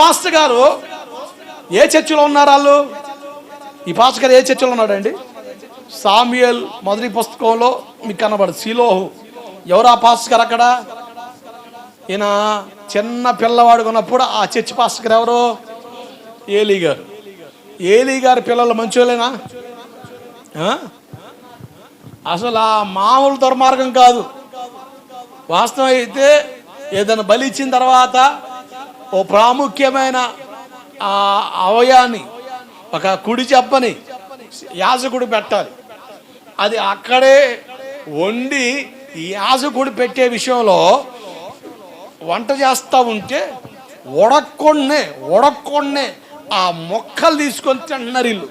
Pastor గారు ఏ చర్చిలో ఉన్నారు వాళ్ళు? ఈ పాస్టర్ గారు ఏ చర్చిలో ఉన్నాడండి? సామ్యుయల్ మొదటి పుస్తకంలో మీకు కనబడదు. సిలోహు. ఎవరా పాస్టర్ గారు అక్కడ? ఈయన చిన్న పిల్లవాడు ఉన్నప్పుడు ఆ చర్చి పాస్టర్ గారు ఎవరు? ఏలీ గారు. ఏలీ గారి పిల్లలు మంచోలేనా అసలు ఆ మామూలు దుర్మార్గం కాదు. వాస్తవం అయితే ఏదైనా బలి ఇచ్చిన తర్వాత ఓ ప్రాముఖ్యమైన ఆ అవయాన్ని ఒక కుడి చెప్పని యాసకుడు పెట్టాలి. అది అక్కడే వండి ఈ పెట్టే విషయంలో వంట చేస్తూ ఉంటే ఉడక్కొన్నే ఉడక్కొన్నే ఆ మొక్కలు తీసుకొని తింటున్నారు ఇల్లు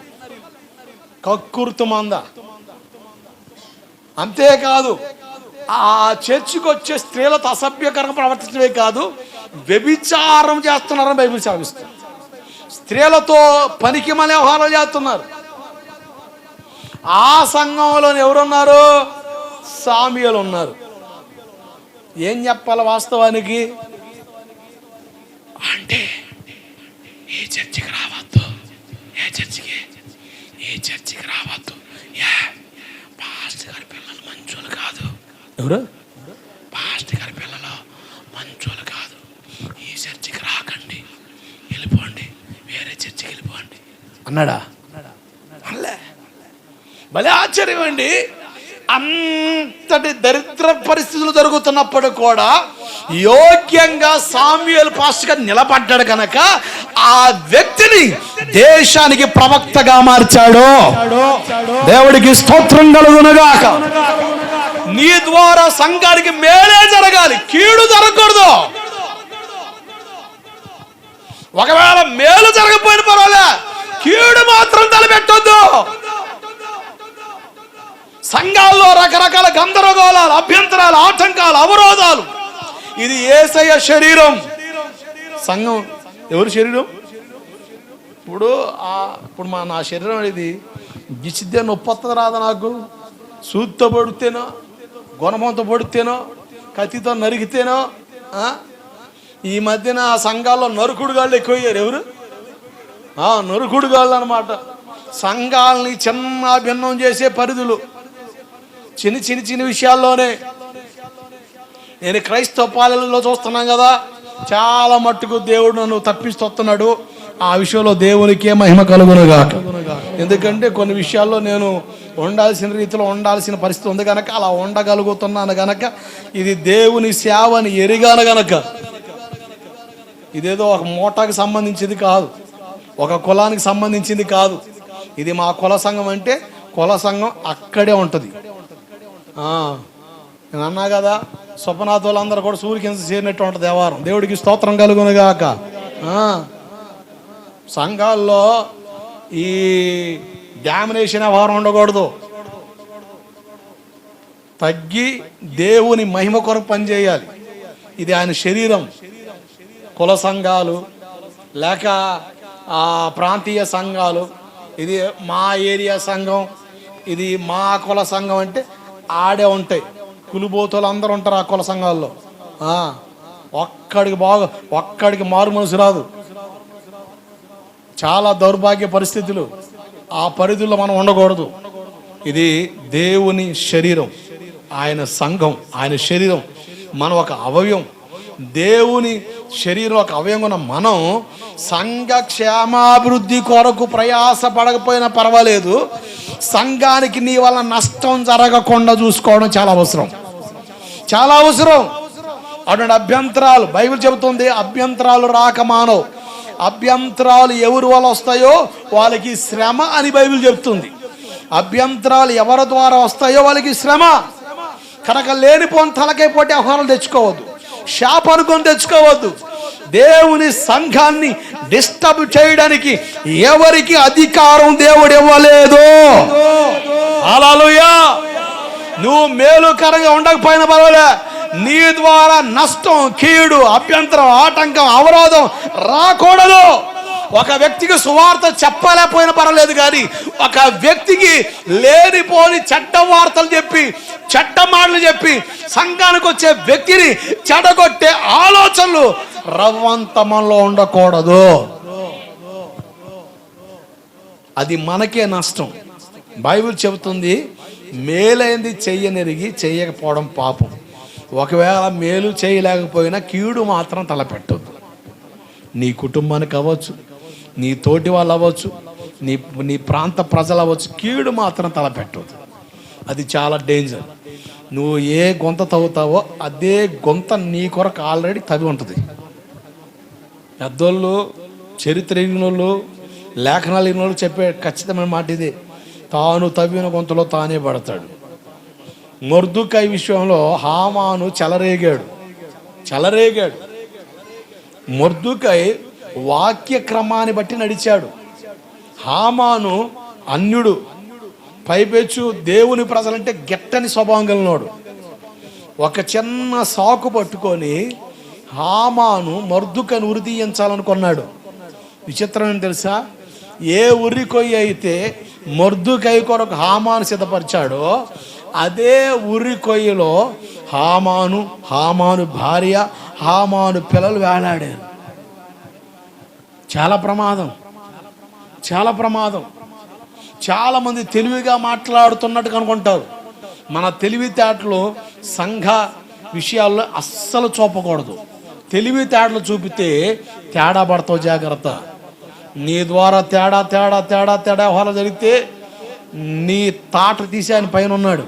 కక్కుర్తు మంద. అంతేకాదు ఆ చర్చికి వచ్చే స్త్రీలతో అసభ్యకరంగా ప్రవర్తించడమే కాదు వ్యభిచారం చేస్తున్నారని బైబిల్ సాగిస్తుంది స్త్రీలతో పనికి మన వ్యవహారాలు చేస్తున్నారు. ఆ సంఘంలో ఎవరున్నారు? సామియలు ఉన్నారు ఏం చెప్పాలి వాస్తవానికి? అంటే ఏ చర్చికి రావద్దు. ఏ చర్చికి? ఏ చర్చికి రావద్దు. ఏ పాస్టర్ గారి ఎవరు? పాస్టర్ గారి పిల్లలు మంచోళ్ళు కాదు. ఈ చర్చికి రాకండి. వెళ్ళిపోండి. వేరే చర్చికి వెళ్ళిపోండి. అన్నాడా భలే ఆశ్చర్యం అండి. అంతటి దరిద్ర పరిస్థితులు జరుగుతున్నప్పుడు కూడా యోగ్యంగా సామ్యుయల్ పాస్టర్ గారు నిలబడ్డాడు కనుక ఆ వ్యక్తిని దేశానికి ప్రవక్తగా మార్చాడు. దేవుడికి స్తోత్రం కలుగునుగాక. నీ ద్వారా సంఘానికి మేలే జరగాలి. కీడు జరగకూడదు. ఒకవేళ మేలు జరగకపోయిన పర్వాలే. కీడు మాత్రం తలపెట్టొద్దు. సంఘాల్లో రకరకాల గందరగోళాలు అభ్యంతరాలు ఆటంకాలు అవరోధాలు. ఇది ఏసయ్య శరీరం. సంఘం ఎవరి శరీరం? ఇప్పుడు ఆ ఇప్పుడు మా నా శరీరం అనేది గిచ్చిద్దే నొప్పి వస్తుంది రాదా నాకు? సూత్తో పడితేనో గుణమంతో పడితేనో కత్తితో నరికితేనో ఈ మధ్యన ఆ సంఘాల్లో నరుకుడు గాళ్ళు ఎక్కువయ్యారు ఎవరు? ఆ, నరుకుడు గాళ్ళు అనమాట సంఘాలని చిన్న భిన్నం చేసే పరిధులు. చిన్న చిన్న చిన్న విషయాల్లోనే. నేను క్రైస్తవ పాలనలో చూస్తున్నాం కదా చాలా మట్టుకు దేవుడు నన్ను తప్పిస్తున్నాడు ఆ విషయంలో దేవునికే మహిమ కలుగునుగా ఎందుకంటే కొన్ని విషయాల్లో నేను ఉండాల్సిన రీతిలో ఉండాల్సిన పరిస్థితి ఉంది కనుక అలా ఉండగలుగుతున్నాను గనక ఇది దేవుని సేవని ఎరిగాను గనక. ఇదేదో ఒక మూటకు సంబంధించింది కాదు ఒక కులానికి సంబంధించింది కాదు. ఇది మా కుల సంఘం అంటే కుల సంఘం అక్కడే ఉంటుంది. నేను అన్నా కదా స్వప్నాథులందరూ కూడా కూడా సూర్యకింద చేరినట్టు ఉంటుంది దేవారం. దేవుడికి స్తోత్రం కలుగునుగాక ఆ, సంఘాల్లో ఈ డామినేషన్ వ్యవహారం ఉండకూడదు. తగ్గి దేవుని మహిమ కొరకు పనిచేయాలి ఇది ఆయన శరీరం. కుల సంఘాలు లేక ఆ ప్రాంతీయ సంఘాలు ఇది మా ఏరియా సంఘం ఇది మా కుల సంఘం అంటే ఆడే ఉంటాయి. కులుబోతులు అందరూ ఉంటారు ఆ కుల సంఘాల్లో. ఒక్కడికి బాగా ఒక్కడికి మారు మనసు రాదు. చాలా దౌర్భాగ్య పరిస్థితులు. ఆ పరిధిలో మనం ఉండకూడదు. ఇది దేవుని శరీరం ఆయన సంఘం ఆయన శరీరం. మనం ఒక అవయవం. దేవుని శరీరం ఒక అవయవం ఉన్న మనం సంఘ క్షేమాభివృద్ధి కొరకు ప్రయాస పడకపోయినా పర్వాలేదు. సంఘానికి నీ వల్ల నష్టం జరగకుండా చూసుకోవడం చాలా అవసరం. చాలా అవసరం. అటువంటి అభ్యంతరాలు బైబిల్ చెబుతుంది అభ్యంతరాలు రాక మానవు. అభ్యంతరాలు ఎవరి వల్ల వస్తాయో వాళ్ళకి శ్రమ అని బైబిల్ చెప్తుంది. అభ్యంతరాలు ఎవరి ద్వారా వస్తాయో వాళ్ళకి శ్రమ. కనుక లేనిపోని తలకై పోటీ ఆహ్వానాలు తెచ్చుకోవద్దు. శాప అనుకొని తెచ్చుకోవద్దు. దేవుని సంఘాన్ని డిస్టర్బ్ చేయడానికి ఎవరికి అధికారం దేవుడు ఇవ్వలేదు. హల్లెలూయా. నువ్వు మేలుకరంగా ఉండకపోయినా పర్వాలే. నీ ద్వారా నష్టం కీడు అభ్యంతరం ఆటంకం అవరోధం రాకూడదు. ఒక వ్యక్తికి సువార్త చెప్పలేకపోయినా పర్వాలేదు కానీ ఒక వ్యక్తికి లేనిపోని చెడ్డ వార్తలు చెప్పి చెడ్డ మాటలు చెప్పి సంఘానికి వచ్చే వ్యక్తిని చెడగొట్టే ఆలోచనలు రవ్వంతమంలో ఉండకూడదు. అది మనకే నష్టం. బైబిల్ చెబుతుంది మేలైంది చెయ్యనెరిగి చెయ్యకపోవడం పాపం. ఒకవేళ మేలు చేయలేకపోయినా కీడు మాత్రం తలపెట్టద్దు. నీ కుటుంబానికి అవ్వచ్చు నీ తోటి వాళ్ళు అవ్వచ్చు నీ నీ ప్రాంత ప్రజలు అవ్వచ్చు కీడు మాత్రం తలపెట్టొద్దు. అది చాలా డేంజర్ నువ్వు ఏ గొంత తవ్వుతావో అదే గొంత నీ కొరకు ఆల్రెడీ తవి ఉంటుంది. పెద్దోళ్ళు చరిత్ర వాళ్ళు లేఖనాలు వాళ్ళు చెప్పే ఖచ్చితమైన మాట ఇది. తాను తవ్విన గొంతలో తానే పడతాడు. మొర్దుకాయ విషయంలో హామాను చెలరేగాడు. చెలరేగాడు. మొర్దుకై వాక్య క్రమాన్ని బట్టి నడిచాడు. హామాను అన్యుడు. పైపెచ్చు దేవుని ప్రజలంటే గెట్టని స్వభావం కలిగినోడు ఒక చిన్న సాకు పట్టుకొని హామాను మర్దుకని ఉరి తీయించాలనుకున్నాడు తెలుసా? ఏ ఉరి అయితే మర్దుకై కొరకు హామాను సిద్ధపరిచాడో అదే ఉరి కొయ్యలో హామాను హామాను భార్య హామాను పిల్లలు వేలాడారు. చాలా ప్రమాదం. చాలా ప్రమాదం. చాలామంది తెలివిగా మాట్లాడుతున్నట్టు కనుకుంటారు మన తెలివితేటలు సంఘ విషయాల్లో అస్సలు చూపకూడదు. తెలివితేటలు చూపితే తేడా పడతావు జాగ్రత్త. నీ ద్వారా తేడా తేడా తేడా తేడా హోల జరిగితే నీ తాట తీసి ఆయన పైన ఉన్నాడు.